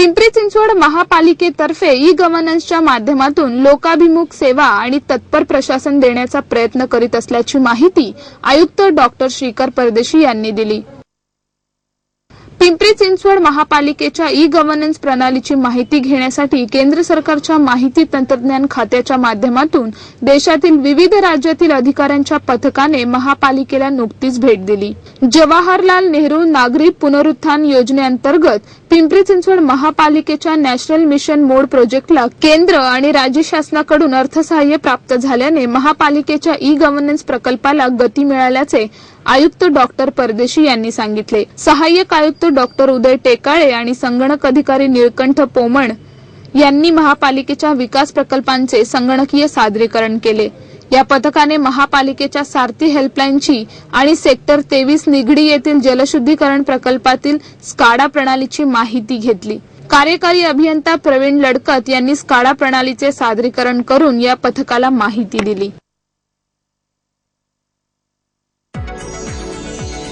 पिंपरी चिंचवड महापालिकेतर्फे ई गव्हर्नन्सच्या माध्यमातून लोकाभिमुख सेवा आणि तत्पर प्रशासन देण्याचा प्रयत्न करीत असल्याची माहिती आयुक्त डॉक्टर श्रीकर परदेशी यांनी दिली. पिंपरी चिंचवड महापालिकेच्या ई गव्हर्नन्स प्रणालीची माहिती घेण्यासाठी केंद्र सरकारच्या माहिती तंत्रज्ञान खात्याच्या माध्यमातून देशातील विविध राज्यातील अधिकाऱ्यांच्या पथकाने महापालिकेला नुकतीच भेट दिली. जवाहरलाल नेहरू नागरी पुनरुत्थान योजनेअंतर्गत पिंपरी चिंचवड महापालिकेच्या नॅशनल मिशन मोड प्रोजेक्टला केंद्र आणि राज्य शासनाकडून अर्थसहाय्य प्राप्त झाल्याने महापालिकेच्या ई गव्हर्नन्स प्रकल्पाला गती मिळाल्याचे आयुक्त डॉक्टर परदेशी यांनी सांगितले. सहाय्यक आयुक्त डॉक्टर उदय टेकाळे आणि संगणक अधिकारी निळकंठ पोमण यांनी महापालिकेच्या विकास प्रकल्पांचे संगणकीय सादरीकरण केले. या पथकाने महापालिकेच्या सारथी हेल्पलाईनची आणि सेक्टर तेवीस निगडी येथील जलशुद्धीकरण प्रकल्पातील स्काडा प्रणालीची माहिती घेतली. कार्यकारी अभियंता प्रवीण लडकत यांनी स्काडा प्रणालीचे सादरीकरण करून या पथकाला माहिती दिली.